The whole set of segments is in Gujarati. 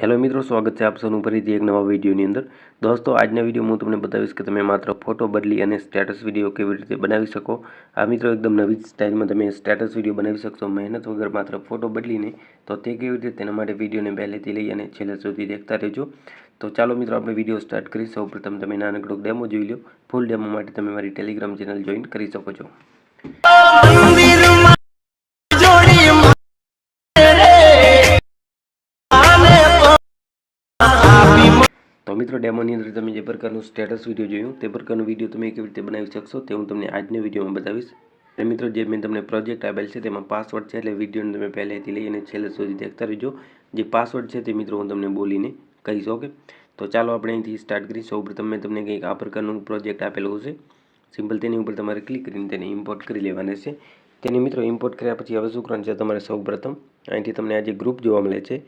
હેલો મિત્રો, સ્વાગત છે આપ સૌનું ફરીથી એક નવા વિડીયોની અંદર. દોસ્તો, આજના વીડિયો હું તમને બતાવીશ કે તમે માત્ર ફોટો બદલી અને સ્ટેટસ વીડિયો કેવી રીતે બનાવી શકો. આ મિત્રો એકદમ નવી સ્ટાઇલમાં તમે સ્ટેટસ વીડિયો બનાવી શકશો. મહેનત વગર માત્ર ફોટો બદલીને તો તે કેવી રીતે તેના માટે વિડીયોને પહેલેથી લઈ અને છેલ્લે સુધી દેખતા રહેજો. તો ચાલો મિત્રો, આપણે વીડિયો સ્ટાર્ટ કરી સૌપ્રથમ તમે નાનકડો ડેમો જોઈ લો. ફૂલ ડેમો માટે તમે મારી ટેલિગ્રામ ચેનલ જોઈન કરી શકો છો. મિત્રો, ડેમોની અંદર તમે જે પ્રકારનું સ્ટેટસ વીડિયો જોયું, તે પ્રકારનો વીડિયો તમે કેવી રીતે બનાવી શકશો તે હું તમને આજના વિડીયોમાં બતાવીશ. અને મિત્રો, જે મેં તમને પ્રોજેક્ટ આપેલ છે તેમાં પાસવર્ડ છે એટલે વિડીયોને તમે પહેલેથી લઈ અને છેલ્લે સુધી દેખતા રહેજો. જે પાસવર્ડ છે તે મિત્રો હું તમને બોલીને કહીશ ઓકે તો ચાલો આપણે અહીંથી સ્ટાર્ટ કરીએ. સૌપ્રથમ મેં તમને કંઈક આ પ્રકારનું પ્રોજેક્ટ આપેલું છે સિમ્પલ તેની ઉપર તમારે ક્લિક કરીને તેને ઇમ્પોર્ટ કરી લેવાના છે. તેની મિત્રો ઇમ્પોર્ટ કર્યા પછી હવે શું કરવાનું છે? તમારે સૌપ્રથમ અહીંથી તમને આ જે ગ્રુપ જોવા મળે છે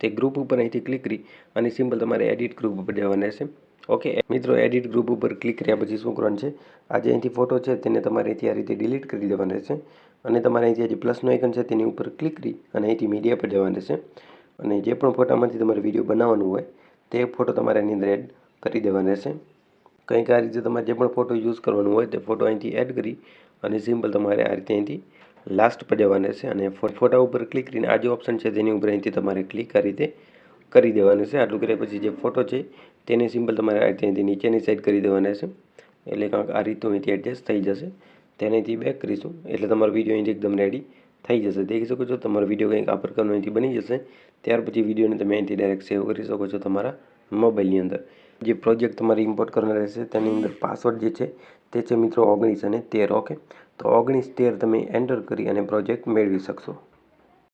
તે ગ્રુપ ઉપર અહીંથી ક્લિક કરી અને સિમ્પલ તમારે એડિટ ગ્રુપ ઉપર જવાના રહેશે ઓકે મિત્રો એડિટ ગ્રુપ ઉપર ક્લિક કર્યા પછી શું કરવાનું છે? આ જે અહીંથી ફોટો છે તેને તમારે અહીંથી આ રીતે ડિલીટ કરી દેવાના રહેશે અને તમારે અહીંથી જે પ્લસનો આઇકન છે તેની ઉપર ક્લિક કરી અને અહીંથી મીડિયા પર જવાનું રહેશે અને જે પણ ફોટામાંથી તમારે વીડિયો બનાવવાનું હોય, તે ફોટો તમારે એની અંદર એડ કરી દેવાના રહેશે કંઈક આ રીતે તમારે જે પણ ફોટો યુઝ કરવાનો હોય, તે ફોટો અહીંથી એડ કરી અને સિમ્પલ તમારે આ રીતે અહીંથી લાસ્ટ પર જવાના છે અને ફોટા ઉપર ક્લિક કરીને આ જે ઓપ્શન છે તેની ઉપર અહીંથી તમારે ક્લિક આ રીતે કરી દેવાનું છે. આટલું કર્યા પછી જે ફોટો છે તેને સિમ્પલ તમારે આ નીચેની સાઈડ કરી દેવાના છે. એટલે કાંક આ રીતનું અહીંથી એડજસ્ટ થઈ જશે. તેનાથી બેક કરીશું. એટલે તમારો વીડિયો અહીંથી એકદમ રેડી થઈ જશે. દેખી શકો છો, તમારો વીડિયો કંઈક આ પ્રકારનો અહીંથી બની જશે. ત્યાર પછી વિડીયોને તમે અહીંથી ડાયરેક્ટ સેવ કરી શકો છો તમારા મોબાઈલની અંદર. જે પ્રોજેક્ટ તમારે ઇમ્પોર્ટ કરવાનો રહેશે, તેની અંદર પાસવર્ડ જે છે, તે છે મિત્રો ઓગણીસ અને તેર ઓકે તો ઓગણીસ તેર તમે એન્ટર કરી અને પ્રોજેક્ટ મેળવી શકશો.